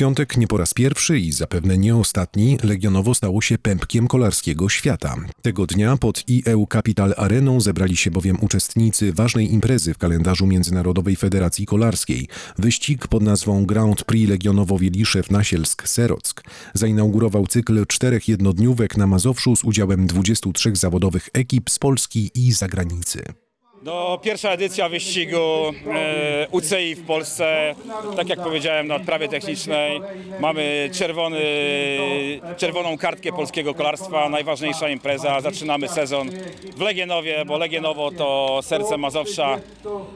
piątek nie po raz pierwszy i zapewne nie ostatni Legionowo stało się pępkiem kolarskiego świata. Tego dnia pod IEU Capital Areną zebrali się bowiem uczestnicy ważnej imprezy w kalendarzu Międzynarodowej Federacji Kolarskiej. Wyścig pod nazwą Grand Prix Legionowo-Wieliszew-Nasielsk-Serock zainaugurował cykl czterech jednodniówek na Mazowszu z udziałem 23 zawodowych ekip z Polski i zagranicy. No, pierwsza edycja wyścigu e, UCI w Polsce, tak jak powiedziałem, na odprawie technicznej. Mamy czerwony, czerwoną kartkę polskiego kolarstwa, najważniejsza impreza. Zaczynamy sezon w Legienowie, bo Legienowo to serce Mazowsza,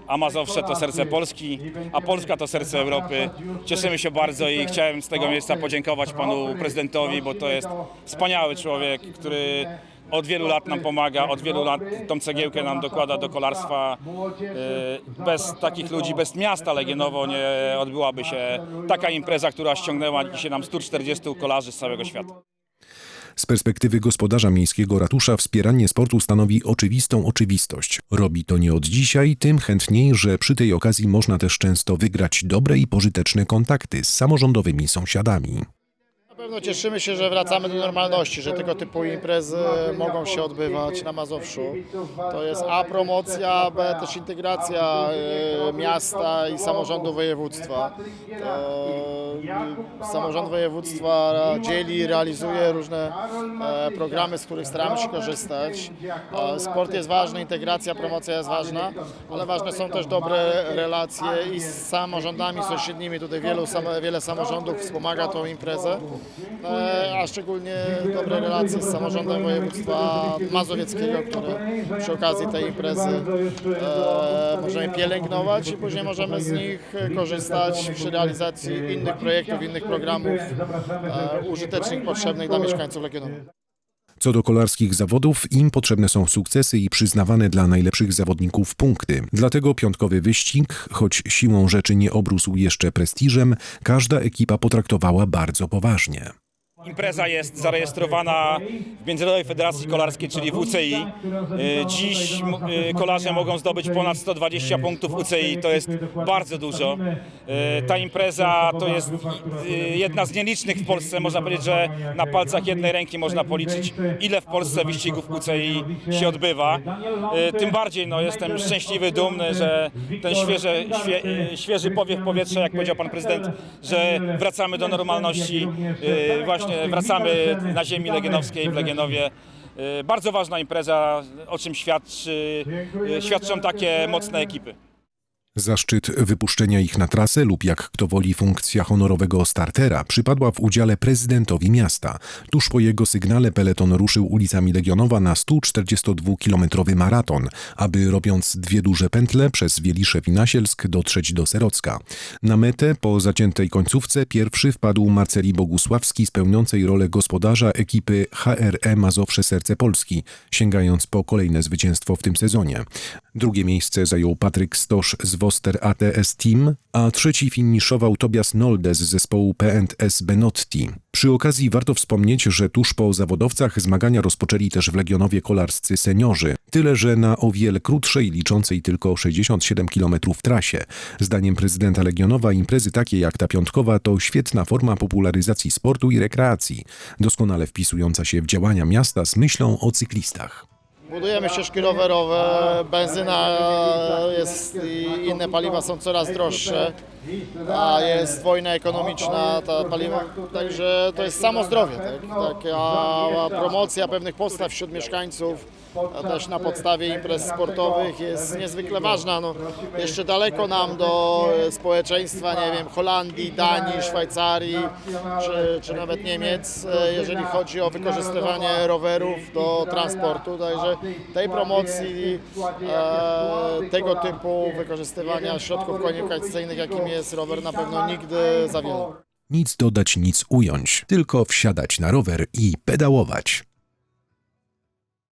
a Mazowsze to serce Polski, a Polska to serce Europy. Cieszymy się bardzo i chciałem z tego miejsca podziękować panu prezydentowi, bo to jest wspaniały człowiek, który od wielu lat nam pomaga, od wielu lat tą cegiełkę nam dokłada do kolarstwa. Yy, Bez takich ludzi, bez miasta Legienowo nie odbyłaby się taka impreza, która ściągnęła dzisiaj nam 140 kolarzy z całego świata. Z perspektywy gospodarza miejskiego ratusza wspieranie sportu stanowi oczywistą oczywistość. Robi to nie od dzisiaj, tym chętniej, że przy tej okazji można też często wygrać dobre i pożyteczne kontakty z samorządowymi sąsiadami. Pewno cieszymy się, że wracamy do normalności, że tego typu imprezy mogą się odbywać na Mazowszu. To jest A promocja, B też integracja e, miasta i samorządu województwa. E, samorząd województwa dzieli, realizuje różne e, programy, z których staramy się korzystać. Sport jest ważny, integracja, promocja jest ważna, ale ważne są też dobre relacje i z samorządami sąsiednimi. Tutaj wielu, wiele samorządów wspomaga tą imprezę. E, a szczególnie dobre relacje z samorządem województwa mazowieckiego, które przy okazji tej imprezy e, możemy pielęgnować i później możemy z nich korzystać przy realizacji innych projektów, innych programów e, użytecznych, potrzebnych dla mieszkańców Legionowa. Co do kolarskich zawodów, im potrzebne są sukcesy i przyznawane dla najlepszych zawodników punkty. Dlatego piątkowy wyścig, choć siłą rzeczy nie obrósł jeszcze prestiżem, każda ekipa potraktowała bardzo poważnie. Impreza jest zarejestrowana w Międzynarodowej Federacji Kolarskiej, czyli w UCI. Y, Dziś y, kolarze mogą zdobyć ponad 120 punktów UCI, to jest bardzo dużo. Y, Ta impreza to jest jedna z nielicznych w Polsce, można powiedzieć, że na palcach jednej ręki można policzyć, ile w Polsce wyścigów UCI się odbywa. Tym bardziej no, jestem szczęśliwy, dumny, że ten świeże, świe, świeży powiew powietrza, jak powiedział pan prezydent, że wracamy do normalności, właśnie wracamy na ziemi legionowskiej w Legionowie. Y, Bardzo ważna impreza, o czym świadczy, świadczą takie mocne ekipy. Zaszczyt wypuszczenia ich na trasę lub jak kto woli funkcja honorowego startera przypadła w udziale prezydentowi miasta. Tuż po jego sygnale peleton ruszył ulicami Legionowa na 142-kilometrowy maraton, aby robiąc dwie duże pętle przez Wieliszew i Nasielsk dotrzeć do Serocka. Na metę po zaciętej końcówce pierwszy wpadł Marceli Bogusławski spełniącej rolę gospodarza ekipy HRE Mazowsze Serce Polski, sięgając po kolejne zwycięstwo w tym sezonie. Drugie miejsce zajął Patryk Stosz z Woster ATS Team, a trzeci finiszował Tobias Nolde z zespołu P&S Benotti. Przy okazji warto wspomnieć, że tuż po zawodowcach zmagania rozpoczęli też w Legionowie kolarscy seniorzy. Tyle, że na o wiele krótszej, liczącej tylko 67 km trasie. Zdaniem prezydenta Legionowa imprezy takie jak ta piątkowa to świetna forma popularyzacji sportu i rekreacji, doskonale wpisująca się w działania miasta z myślą o cyklistach. Budujemy ścieżki rowerowe, benzyna jest i inne paliwa są coraz droższe, a jest wojna ekonomiczna, ta paliwa, także to jest samo zdrowie, tak? taka promocja pewnych podstaw wśród mieszkańców, też na podstawie imprez sportowych jest niezwykle ważna. No, jeszcze daleko nam do społeczeństwa, nie wiem, Holandii, Danii, Szwajcarii czy, czy nawet Niemiec, e, jeżeli chodzi o wykorzystywanie rowerów do transportu. Także tej promocji, e, tego typu wykorzystywania środków komunikacyjnych, jakim jest rower, na pewno nigdy za wiele. Nic dodać, nic ująć, tylko wsiadać na rower i pedałować.